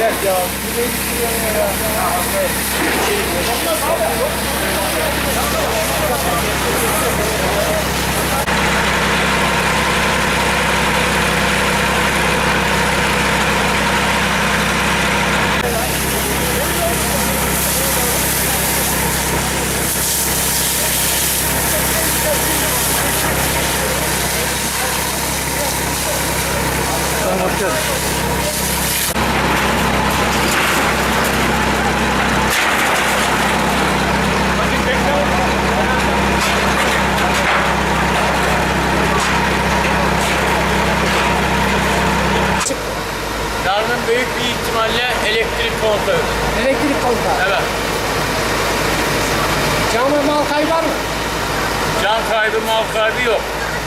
ya. Bu ne ya? Tamam bakacağız. İhtimalle elektrik kontağı. Elektrik kontağı. Evet. Canlı mal kaybı var mı? Can kaybı, mal kaybı yok.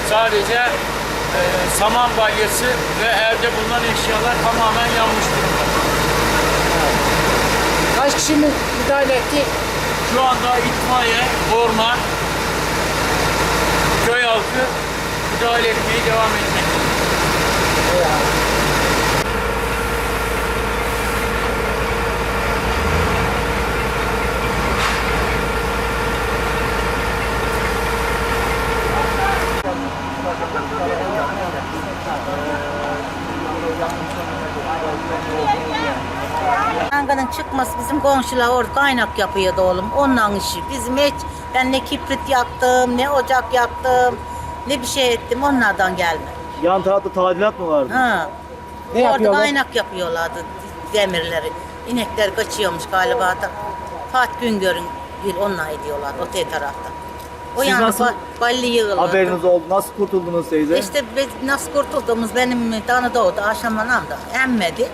Sadece e, saman balyası ve evde bulunan eşyalar tamamen yanmış durumda. Kaç kişi müdahale etti? Şu anda itfaiye, orman, köy halkı müdahale etmeye devam etmekte. Yangının çıkması bizim komşular orada kaynak yapıyordu oğlum. Ondan işi. Bizim hiç ben ne kibrit yaktım, ne ocak yaktım, ne bir şey ettim. Onlardan gelme. Yan tarafta tadilat mı vardı? Ha. Ne orada yapıyorlar? kaynak yapıyorlardı demirleri. İnekler kaçıyormuş galiba da. Fatih Güngör'ün bir onunla ediyorlar o te tarafta. O Siz yani nasıl ba- balli yığılırdı. Haberiniz oldu. Nasıl kurtuldunuz teyze? İşte biz nasıl kurtulduğumuz benim tanı doğdu akşamdan da emmedi.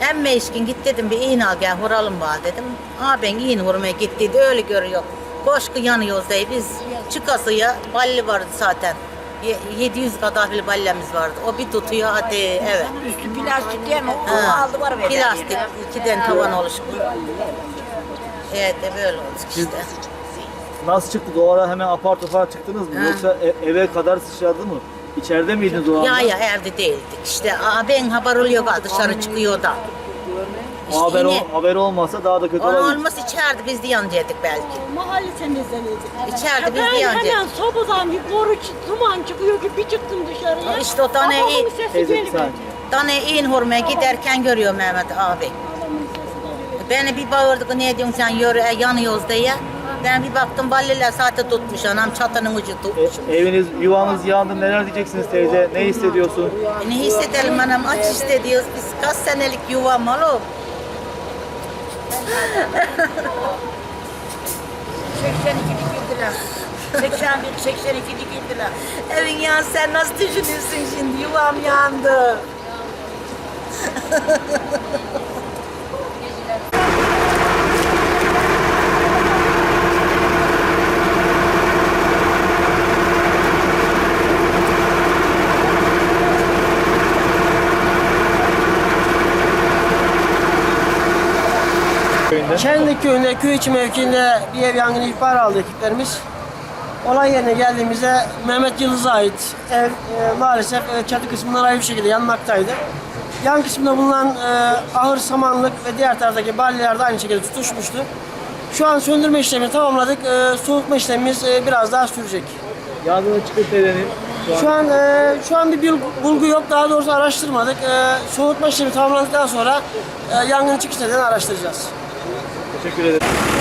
Emme işkin git dedim bir iğne al gel vuralım bana dedim. Ha ben iğne vurmaya gittiydi öyle görüyor. Koşku yanıyoruz diye biz çıkasıya balli vardı zaten. Ye- 700 kadar bir ballemiz vardı. O bir tutuyor hadi evet. Üstü plastik değil mi? Ha, Onu aldı var ve Plastik ikiden tavan oluşmuş. Evet de böyle oldu işte. Nasıl çıktık? O ara hemen apar topar çıktınız mı? Ha. Yoksa e- eve kadar sıçradı mı? İçeride miydiniz o anda? Ya ya evde değildik. İşte aa, ben haber oluyor galiba dışarı çıkıyor da. İşte haber, yine- ol- haber olmasa daha da kötü olabilir. olmaz içeride biz de yanacaktık belki. Mahalle temizlenecek. İçeride biz ben de yanacak. hemen sobadan bir boru çı- duman çıkıyor ki bir çıktım dışarıya. İşte o tane Babamın iyi- sesi Teyze bir geliyor. saniye. Tane iğne vurmaya giderken görüyor Mehmet abi. Babamın sesi geliyor. Beni bir bağırdı ne diyorsun sen yürü e, yanıyoruz diye. Ben bir baktım balliler saate tutmuş anam çatının ucu tutmuş. E, eviniz, yuvanız yandı. Neler diyeceksiniz teyze? Ne hissediyorsun? Ne hissedelim anam aç hissediyoruz biz kaç senelik yuvam oğlum. 82 dikildiler. 81, 82 dikildiler. Evin ya sen nasıl düşünüyorsun şimdi yuvam yandı. Köyünde. Şenlik köyünde, köy içi mevkiinde bir ev yangını ihbar aldı ekiplerimiz. Olay yerine geldiğimizde Mehmet Yıldız'a ait ev e, maalesef e, çatı kısmından ayrı bir şekilde yanmaktaydı. Yan kısmında bulunan e, ahır, samanlık ve diğer taraftaki balyalar da aynı şekilde tutuşmuştu. Şu an söndürme işlemini tamamladık. E, soğutma işlemimiz e, biraz daha sürecek. Yangının çıkış nedeni şu an Şu an e, şu an bir bil- bulgu yok. Daha doğrusu araştırmadık. E, soğutma işlemi tamamlandıktan sonra e, yangının çıkış nedenini araştıracağız. Teşekkür ederim.